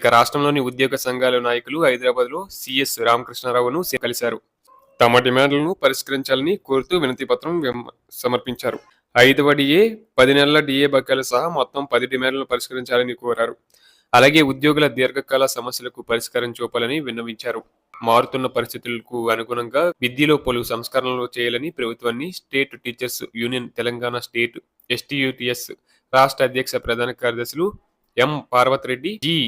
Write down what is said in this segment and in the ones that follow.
ఇక రాష్ట్రంలోని ఉద్యోగ సంఘాల నాయకులు హైదరాబాద్లో సిఎస్ రామకృష్ణారావును కలిశారు. తమ డిమాండ్లను పరిష్కరించాలని కోరుతూ వినతి పత్రం సమర్పించారు. ఐదవ డిఏ పది నెలల డిఏ బకాయిలు సహా మొత్తం పది డిమాండ్లను పరిష్కరించాలని కోరారు. అలాగే ఉద్యోగుల దీర్ఘకాల సమస్యలకు పరిష్కారం చూపాలని విన్నవించారు. మారుతున్న పరిస్థితులకు అనుగుణంగా విద్యలో పలు సంస్కరణలు చేయాలని ప్రభుత్వాన్ని state teachers union Telangana state STUTS రాష్ట్ర అధ్యక్ష ప్రధాన కార్యదర్శులు ఎం పార్వతిరెడ్డి జి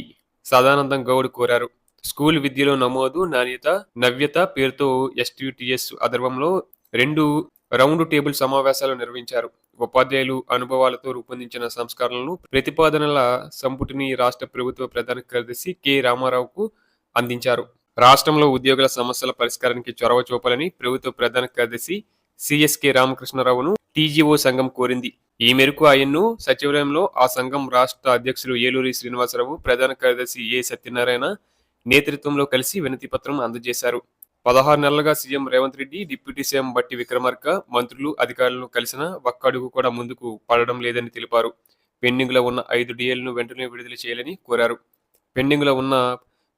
సదానందం గౌడ్ కోరారు. స్కూల్ విద్యలో నమోదు నాణ్యత నవ్యత పేరుతో ఎస్టీయూటీఎస్ ఆధ్వర్యంలో రెండు రౌండ్ టేబుల్ సమావేశాలు నిర్వహించారు. ఉపాధ్యాయులు అనుభవాలతో రూపొందించిన సంస్కరణలను ప్రతిపాదనల సంపుటిని రాష్ట్ర ప్రభుత్వ ప్రధాన కార్యదర్శి కె. రామారావుకు అందించారు. రాష్ట్రంలో ఉద్యోగుల సమస్యల పరిష్కారానికి చొరవ చూపాలని ప్రభుత్వ ప్రధాన కార్యదర్శి సిఎస్కే రామకృష్ణరావును టీజీఓ సంఘం కోరింది. ఈ మేరకు ఆయన్ను సచివాలయంలో ఆ సంఘం రాష్ట్ర అధ్యక్షులు ఏలూరి శ్రీనివాసరావు ప్రధాన కార్యదర్శి ఏ సత్యనారాయణ నేతృత్వంలో కలిసి వినతి పత్రం అందజేశారు. పదహారు నెలలుగా CM Revanth Reddy deputy CM Bhatti Vikramarka మంత్రులు అధికారులను కలిసిన ఒక్కడుగు కూడా ముందుకు పడడం లేదని తెలిపారు. పెండింగ్లో ఉన్న ఐదు డిఎల్ను వెంటనే విడుదల చేయాలని కోరారు. పెండింగ్లో ఉన్న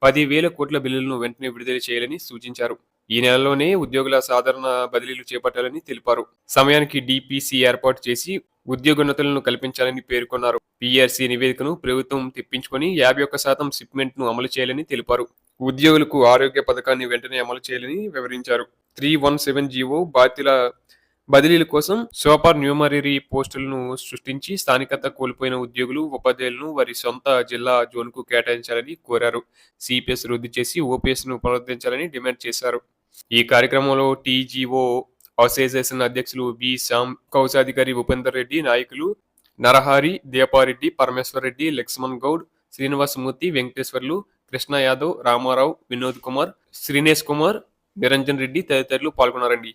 పది వేల కోట్ల బిల్లులను వెంటనే విడుదల చేయాలని సూచించారు. ఈ నెలలోనే ఉద్యోగుల సాధారణ బదిలీలు చేపట్టాలని తెలిపారు. సమయానికి డిపిసి ఏర్పాటు చేసి ఉద్యోగోన్నతులను కల్పించాలని పేర్కొన్నారు. పిఆర్సీ నివేదికను ప్రభుత్వం తెప్పించుకొని యాభై ఒక్క శాతం సిప్మెంట్ను అమలు చేయాలని తెలిపారు. ఉద్యోగులకు ఆరోగ్య పథకాన్ని వెంటనే అమలు చేయాలని వివరించారు. త్రీ వన్ సెవెన్ జీవో బాధ్యుల బదిలీల కోసం సూపర్ న్యూమరీ పోస్టులను సృష్టించి స్థానికత కోల్పోయిన ఉద్యోగులు ఉపాధ్యాయులను వారి సొంత జిల్లా జోన్కు కేటాయించాలని కోరారు. సిపిఎస్ రద్దు చేసి ఓపీఎస్ను పునరుద్ధరించాలని డిమాండ్ చేశారు. ఈ కార్యక్రమంలో టీజీఓ అసోసియేషన్ అధ్యక్షులు బి శ్యామ్ కౌశాధికారి ఉపేందర్ రెడ్డి నాయకులు నరహరి దీపారెడ్డి పరమేశ్వర్ రెడ్డి లక్ష్మణ్ గౌడ్ శ్రీనివాసమూర్తి వెంకటేశ్వర్లు కృష్ణ యాదవ్ రామారావు వినోద్ కుమార్ శ్రీనేష్ కుమార్ నిరంజన్ రెడ్డి తదితరులు పాల్గొన్నారండి.